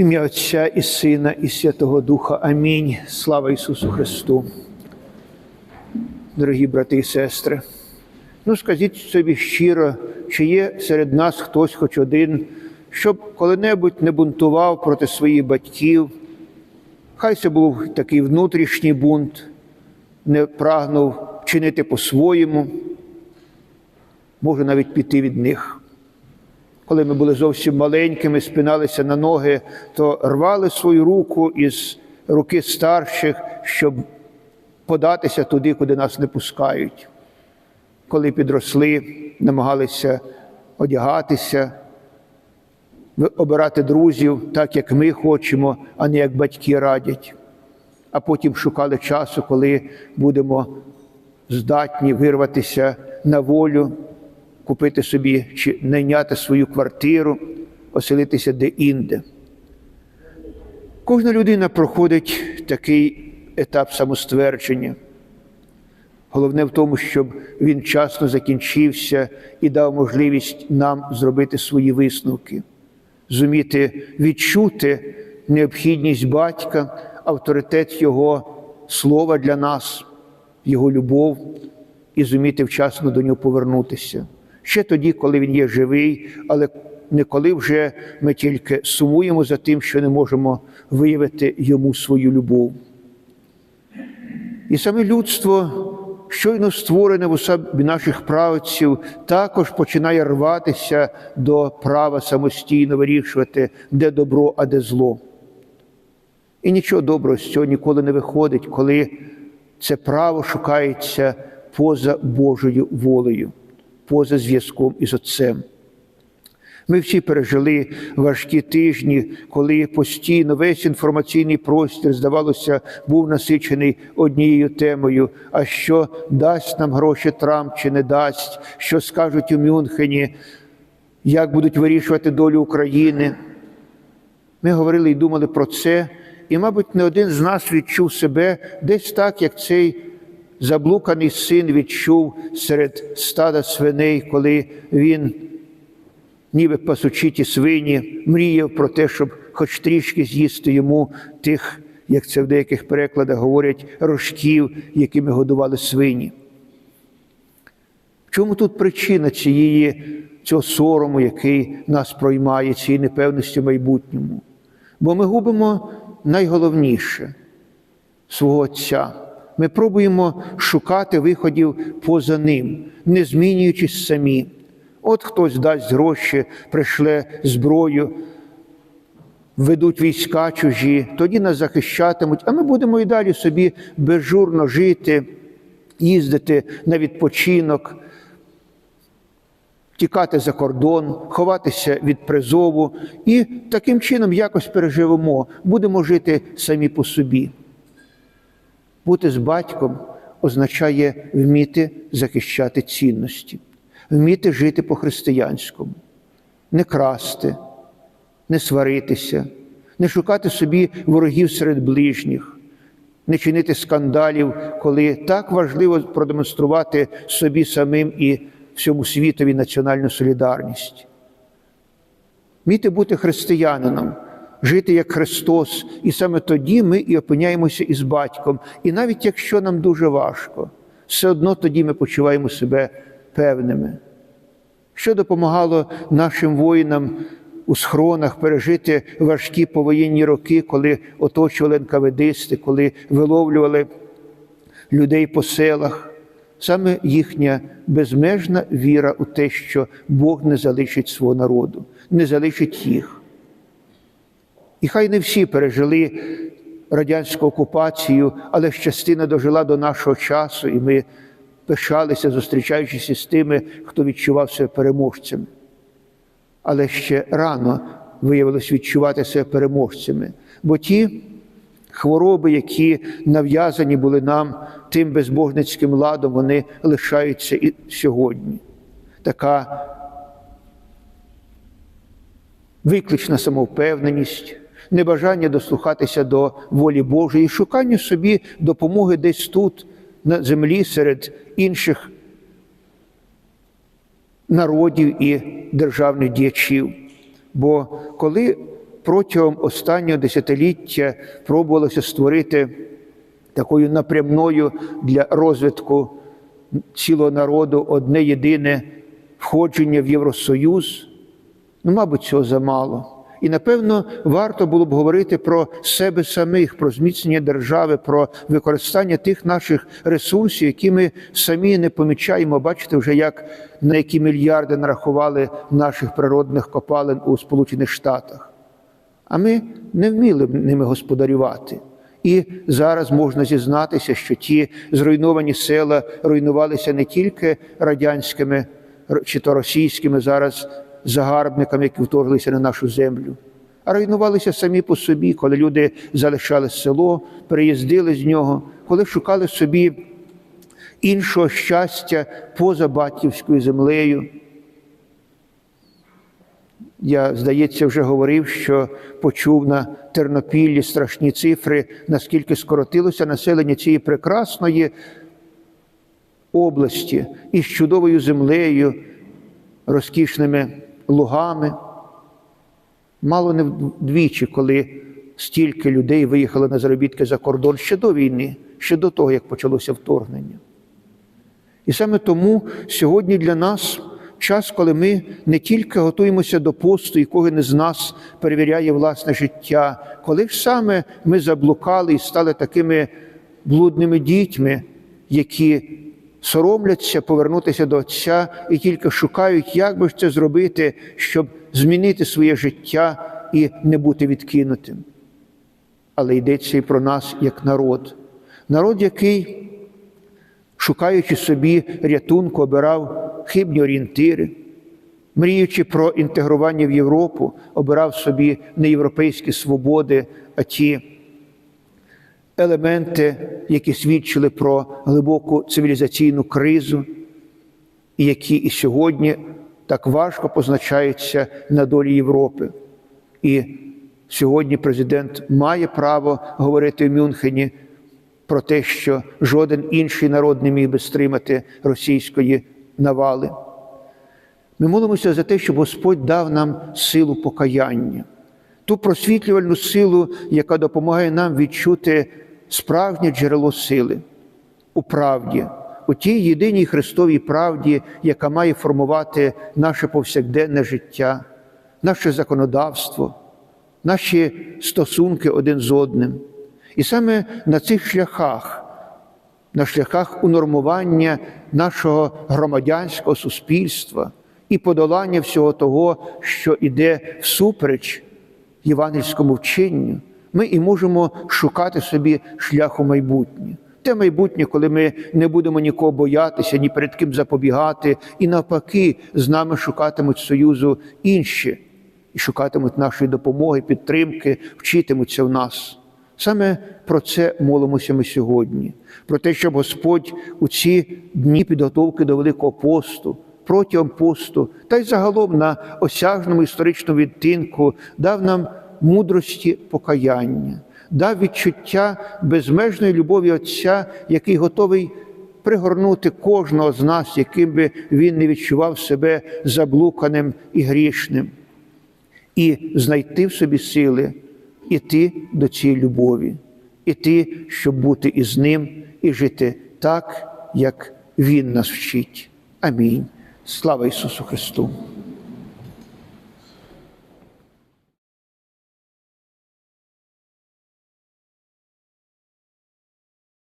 Ім'я Отця і Сина, і Святого Духа. Амінь. Слава Ісусу Христу. Дорогі брати і сестри, ну скажіть собі щиро, чи є серед нас хтось хоч один, щоб коли-небудь не бунтував проти своїх батьків. Хай це був такий внутрішній бунт, не прагнув чинити по-своєму, може навіть піти від них коли ми були зовсім маленькими, спиналися на ноги, то рвали свою руку із руки старших, щоб податися туди, куди нас не пускають. Коли підросли, намагалися одягатися, обирати друзів так, як ми хочемо, а не як батьки радять. А потім шукали часу, коли будемо здатні вирватися на волю купити собі чи найняти свою квартиру, оселитися де-інде. Кожна людина проходить такий етап самоствердження. Головне в тому, щоб він вчасно закінчився і дав можливість нам зробити свої висновки, зуміти відчути необхідність батька, авторитет Його слова для нас, Його любов і зуміти вчасно до нього повернутися ще тоді, коли він є живий, але не коли вже ми тільки сумуємо за тим, що не можемо виявити йому свою любов. І саме людство, щойно створене в особі наших правців, також починає рватися до права самостійно вирішувати, де добро, а де зло. І нічого доброго з цього ніколи не виходить, коли це право шукається поза Божою волею поза зв'язком із Отцем. Ми всі пережили важкі тижні, коли постійно весь інформаційний простір, здавалося, був насичений однією темою. А що дасть нам гроші Трамп чи не дасть, що скажуть у Мюнхені, як будуть вирішувати долю України. Ми говорили і думали про це, і, мабуть, не один з нас відчув себе десь так, як цей заблуканий син відчув серед стада свиней, коли він, ніби пасучі ті свині, мріяв про те, щоб хоч трішки з'їсти йому тих, як це в деяких перекладах говорять, рожків, якими годували свині. В чому тут причина цієї, цього сорому, який нас проймає, цієї непевності в майбутньому? Бо ми губимо найголовніше свого Отця. Ми пробуємо шукати виходів поза ним, не змінюючись самі. От хтось дасть гроші, пришле зброю, ведуть війська чужі, тоді нас захищатимуть, а ми будемо і далі собі безжурно жити, їздити на відпочинок, тікати за кордон, ховатися від призову і таким чином якось переживемо, будемо жити самі по собі. Бути з батьком означає вміти захищати цінності, вміти жити по-християнському, не красти, не сваритися, не шукати собі ворогів серед ближніх, не чинити скандалів, коли так важливо продемонструвати собі самим і всьому світові національну солідарність. Вміти бути християнином жити як Христос, і саме тоді ми і опиняємося із батьком. І навіть якщо нам дуже важко, все одно тоді ми почуваємо себе певними. Що допомагало нашим воїнам у схронах пережити важкі повоєнні роки, коли оточували НКВДисти, коли виловлювали людей по селах. Саме їхня безмежна віра у те, що Бог не залишить свого народу, не залишить їх. І хай не всі пережили радянську окупацію, але ж частина дожила до нашого часу, і ми пишалися, зустрічаючись з тими, хто відчував себе переможцями. Але ще рано виявилось відчувати себе переможцями, бо ті хвороби, які нав'язані були нам тим безбожницьким ладом, вони лишаються і сьогодні. Така виклична самовпевненість небажання дослухатися до волі Божої, шукання собі допомоги десь тут, на землі, серед інших народів і державних діячів. Бо коли протягом останнього десятиліття пробувалося створити такою напрямною для розвитку цілого народу одне єдине входження в Євросоюз, ну, мабуть, цього замало. І напевно варто було б говорити про себе самих, про зміцнення держави, про використання тих наших ресурсів, які ми самі не помічаємо. Бачите, вже як на які мільярди нарахували наших природних копалин у Сполучених Штатах. А ми не вміли б ними господарювати. І зараз можна зізнатися, що ті зруйновані села руйнувалися не тільки радянськими чи то російськими зараз загарбниками, які вторглися на нашу землю, а руйнувалися самі по собі, коли люди залишали село, переїздили з нього, коли шукали собі іншого щастя поза батьківською землею. Я, здається, вже говорив, що почув на Тернопіллі страшні цифри, наскільки скоротилося населення цієї прекрасної області із чудовою землею, розкішними лугами. Мало не вдвічі, коли стільки людей виїхали на заробітки за кордон ще до війни, ще до того, як почалося вторгнення. І саме тому сьогодні для нас час, коли ми не тільки готуємося до посту, і кожен із нас перевіряє власне життя, коли ж саме ми заблукали і стали такими блудними дітьми, які соромляться повернутися до Отця і тільки шукають, як би це зробити, щоб змінити своє життя і не бути відкинутим. Але йдеться і про нас як народ, народ, який, шукаючи собі рятунку, обирав хибні орієнтири, мріючи про інтегрування в Європу, обирав собі не європейські свободи, а ті елементи, які свідчили про глибоку цивілізаційну кризу, і які і сьогодні так важко позначаються на долі Європи. І сьогодні президент має право говорити в Мюнхені про те, що жоден інший народ не міг би стримати російської навали. Ми молимося за те, щоб Господь дав нам силу покаяння, ту просвітлювальну силу, яка допомагає нам відчути справжнє джерело сили у правді, у тій єдиній Христовій правді, яка має формувати наше повсякденне життя, наше законодавство, наші стосунки один з одним. І саме на цих шляхах, на шляхах унормування нашого громадянського суспільства і подолання всього того, що йде всупереч євангельському вченню, ми і можемо шукати собі шлях у майбутнє. Те майбутнє, коли ми не будемо нікого боятися, ні перед ким запобігати, і навпаки, з нами шукатимуть союзу інші, і шукатимуть нашої допомоги, підтримки, вчитимуться в нас. Саме про це молимося ми сьогодні, про те, щоб Господь у ці дні підготовки до Великого посту, протягом посту, та й загалом на осяжному історичному відтинку дав нам мудрості покаяння, дав відчуття безмежної любові Отця, який готовий пригорнути кожного з нас, яким би він не відчував себе заблуканим і грішним, і знайти в собі сили іти до цієї любові, іти, щоб бути із ним і жити так, як Він нас вчить. Амінь. Слава Ісусу Христу!